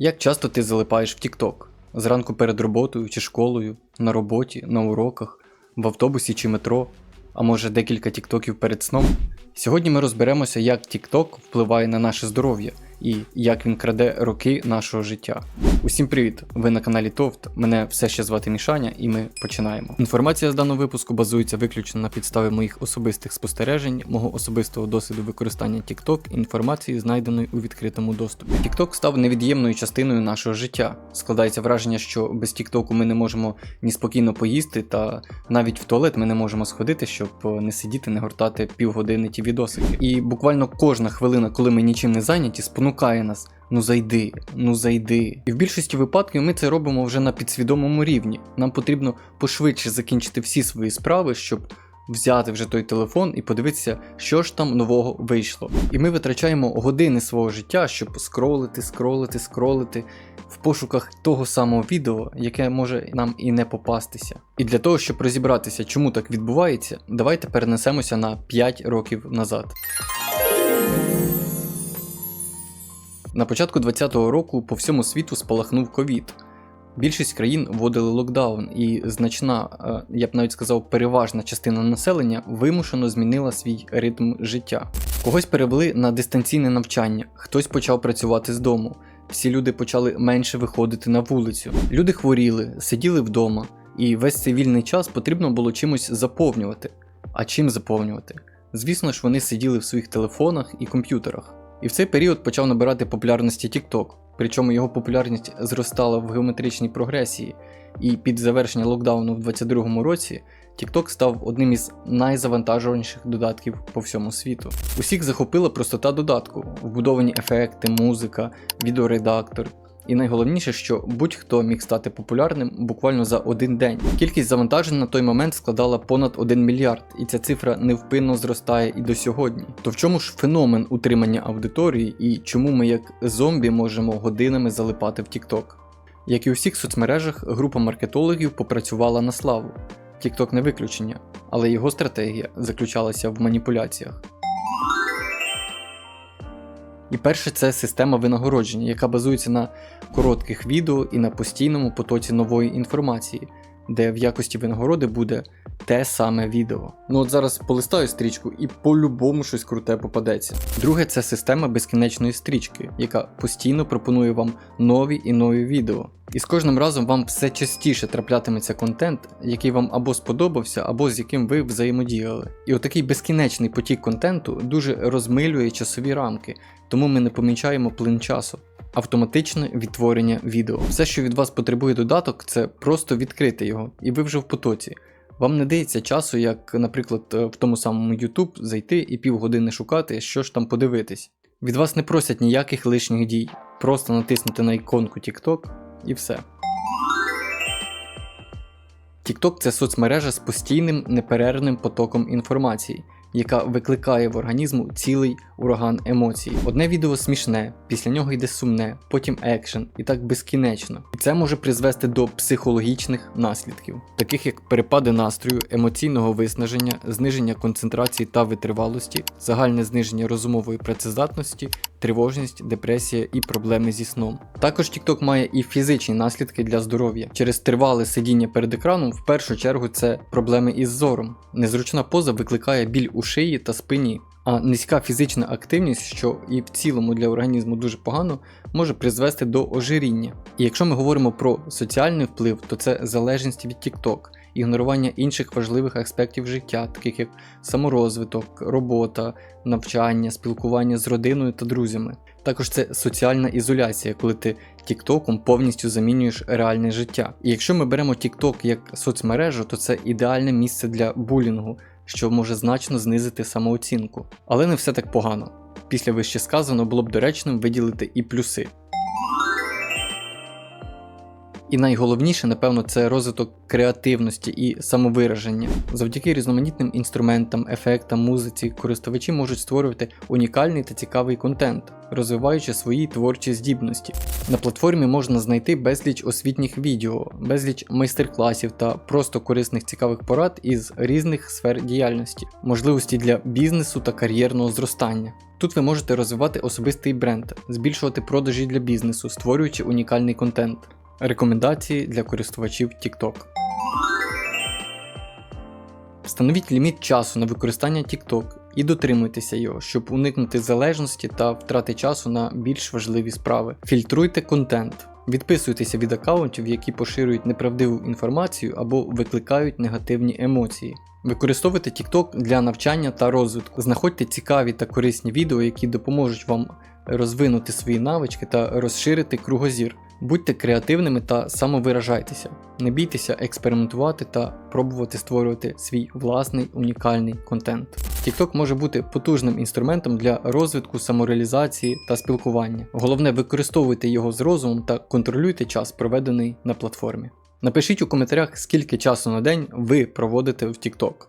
Як часто ти залипаєш в TikTok? Зранку перед роботою чи школою, на роботі, на уроках, в автобусі чи метро, а може декілька тіктоків перед сном? Сьогодні ми розберемося, як TikTok впливає на наше здоров'я і як він краде роки нашого життя. Усім привіт! Ви на каналі Товт. Мене все ще звати Мішаня, і ми починаємо. Інформація з даного випуску базується виключно на підставі моїх особистих спостережень, мого особистого досвіду використання TikTok і інформації, знайденої у відкритому доступі. TikTok став невід'ємною частиною нашого життя. Складається враження, що без TikTok ми не можемо ні спокійно поїсти, та навіть в туалет ми не можемо сходити, щоб не сидіти, не гортати півгодини ті відосики. І буквально кожна хвилина, коли ми нічим не зайняті, спонукає нас. Ну зайди, ну зайди. І в більшості випадків ми це робимо вже на підсвідомому рівні. Нам потрібно пошвидше закінчити всі свої справи, щоб взяти вже той телефон і подивитися, що ж там нового вийшло. І ми витрачаємо години свого життя, щоб скролити, скролити, скролити в пошуках того самого відео, яке може нам і не попастися. І для того, щоб розібратися, чому так відбувається, давайте перенесемося на 5 років назад. На початку 2020 року по всьому світу спалахнув ковід. Більшість країн вводили локдаун, і значна, е, я б навіть сказав, переважна частина населення вимушено змінила свій ритм життя. Когось перевели на дистанційне навчання, хтось почав працювати з дому. Всі люди почали менше виходити на вулицю. Люди хворіли, сиділи вдома, і весь цей вільний час потрібно було чимось заповнювати. А чим заповнювати? Звісно ж, вони сиділи в своїх телефонах і комп'ютерах. І в цей період почав набирати популярності TikTok, причому його популярність зростала в геометричній прогресії, і під завершення локдауну в 2022 році TikTok став одним із найзавантажуваніших додатків по всьому світу. Усіх захопила простота додатку, вбудовані ефекти, музика, відеоредактор. І найголовніше, що будь-хто міг стати популярним буквально за один день. Кількість завантажень на той момент складала понад 1 мільярд, і ця цифра невпинно зростає і до сьогодні. То в чому ж феномен утримання аудиторії і чому ми як зомбі можемо годинами залипати в TikTok? Як і у всіх соцмережах, група маркетологів попрацювала на славу. TikTok не виключення, але його стратегія заключалася в маніпуляціях. І перше це система винагородження, яка базується на коротких відео і на постійному потоці нової інформації, де в якості винагороди буде те саме відео. Ну от зараз полистаю стрічку і по-любому щось круте попадеться. Друге, це система безкінечної стрічки, яка постійно пропонує вам нові і нові відео. І з кожним разом вам все частіше траплятиметься контент, який вам або сподобався, або з яким ви взаємодіяли. І отакий безкінечний потік контенту дуже розмилює часові рамки, тому ми не помічаємо плин часу. Автоматичне відтворення відео. Все, що від вас потребує додаток, це просто відкрити його, і ви вже в потоці. Вам не дається часу, як, наприклад, в тому самому YouTube зайти і півгодини шукати, що ж там подивитись. Від вас не просять ніяких лишніх дій, просто натиснути на іконку TikTok і все. TikTok – це соцмережа з постійним неперервним потоком інформації, яка викликає в організму цілий ураган емоцій. Одне відео смішне, після нього йде сумне, потім екшен і так безкінечно. І це може призвести до психологічних наслідків, таких як перепади настрою, емоційного виснаження, зниження концентрації та витривалості, загальне зниження розумової працездатності, тривожність, депресія і проблеми зі сном. Також TikTok має і фізичні наслідки для здоров'я. Через тривале сидіння перед екраном, в першу чергу, це проблеми із зором. Незручна поза викликає біль у шиї та спині. А низька фізична активність, що і в цілому для організму дуже погано, може призвести до ожиріння. І якщо ми говоримо про соціальний вплив, то це залежність від TikTok, ігнорування інших важливих аспектів життя, таких як саморозвиток, робота, навчання, спілкування з родиною та друзями. Також це соціальна ізоляція, коли ти TikTok повністю замінюєш реальне життя. І якщо ми беремо TikTok як соцмережу, то це ідеальне місце для булінгу що може значно знизити самооцінку. Але не все так погано. Після вище сказано було б доречним виділити і плюси. І найголовніше, напевно, це розвиток креативності і самовираження. Завдяки різноманітним інструментам, ефектам, музиці, користувачі можуть створювати унікальний та цікавий контент, розвиваючи свої творчі здібності. На платформі можна знайти безліч освітніх відео, безліч майстер-класів та просто корисних цікавих порад із різних сфер діяльності, можливості для бізнесу та кар'єрного зростання. Тут ви можете розвивати особистий бренд, збільшувати продажі для бізнесу, створюючи унікальний контент. Рекомендації для користувачів TikTok. Встановіть ліміт часу на використання TikTok і дотримуйтеся його, щоб уникнути залежності та втрати часу на більш важливі справи. Фільтруйте контент. Відписуйтеся від аккаунтів, які поширюють неправдиву інформацію або викликають негативні емоції. Використовуйте TikTok для навчання та розвитку. Знаходьте цікаві та корисні відео, які допоможуть вам розвинути свої навички та розширити кругозір. Будьте креативними та самовиражайтеся. Не бійтеся експериментувати та пробувати створювати свій власний унікальний контент. TikTok може бути потужним інструментом для розвитку, самореалізації та спілкування. Головне, використовуйте його з розумом та контролюйте час, проведений на платформі. Напишіть у коментарях, скільки часу на день ви проводите в TikTok.